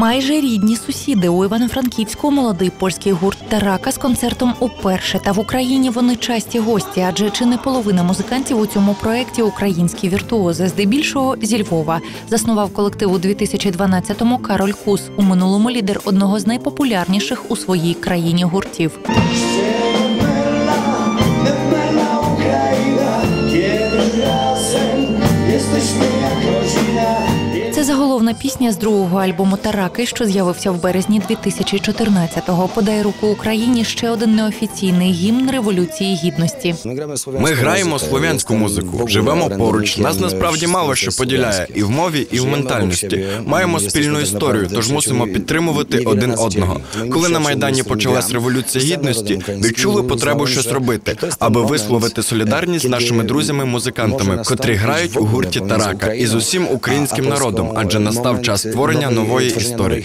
Майже рідні сусіди у Івано-Франківську молодий польський гурт Тарака з концертом уперше. Та в Україні вони часті гості, адже чи не половина музикантів у цьому проєкті українські віртуози, здебільшого зі Львова. Заснував колектив у 2012-му Кароль Кус. У минулому лідер одного з найпопулярніших у своїй країні гуртів. Razem jesteśmy jak rodzina. Це заголовна пісня з другого альбому Тараки, що з'явився в березні 2014-го. Подай руку Україні ще один неофіційний гімн революції гідності. Ми граємо слов'янську музику, живемо поруч. Нас насправді мало що поділяє і в мові, і в ментальності. Маємо спільну історію, тож мусимо підтримувати один одного. Коли на майдані почалась революція гідності, відчули потребу щось робити, аби висловити солідарність з нашими друзями-музикантами, котрі грають у гурті Тарака і з усім українським народом, адже настав час створення нової історії.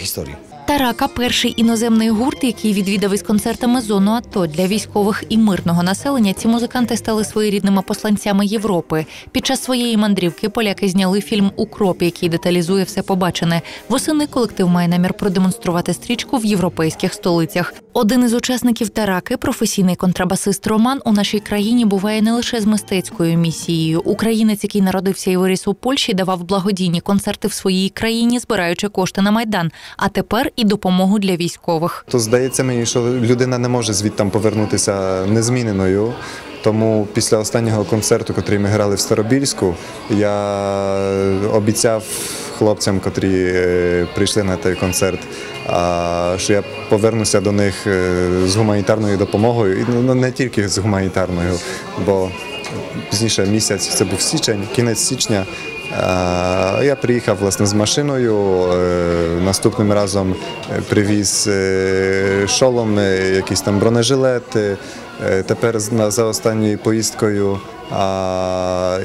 Тарака перший іноземний гурт, який відвідав із концертами зону АТО для військових і мирного населення. Ці музиканти стали своєрідними посланцями Європи. Під час своєї мандрівки поляки зняли фільм Укроп, який деталізує все побачене. Восени колектив має намір продемонструвати стрічку в європейських столицях. Один із учасників Тараки, професійний контрабасист Роман, у нашій країні буває не лише з мистецькою місією. Українець, який народився і виріс у Польщі, давав благодійні концерти в своїй країні, збираючи кошти на майдан. А тепер і допомогу для військових. То здається мені, що людина не може звідти повернутися незміненою. Тому після останнього концерту, який ми грали в Старобільську, я обіцяв хлопцям, котрі е, прийшли на той концерт, що я повернуся до них е, з гуманітарною допомогою, ну, не тільки з гуманітарною, бо пізніше місяць, це був січень, кінець січня. Я приїхав з машиною. е, Наступним разом привіз шолом, е, якісь там бронежилети. Е, Тепер за останньою поїздкою а,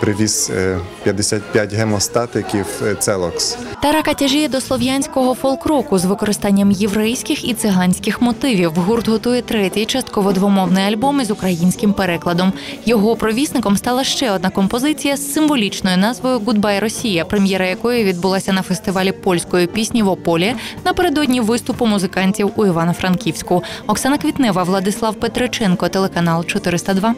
привіз е, 55 гемостатиків е, Целокс. Тарака тяжіє до слов'янського фолк-року з використанням єврейських і циганських мотивів. Гурт готує третій частково двомовний альбом із українським перекладом. Його провісником стала ще одна композиція з символічною назвою Гудбай Росія, прем'єра якої відбулася на фестивалі польської пісні в Ополі напередодні виступу музикантів у Івано-Франківську. Оксана Квітнева, Владислав Петриченко, телеканал 402.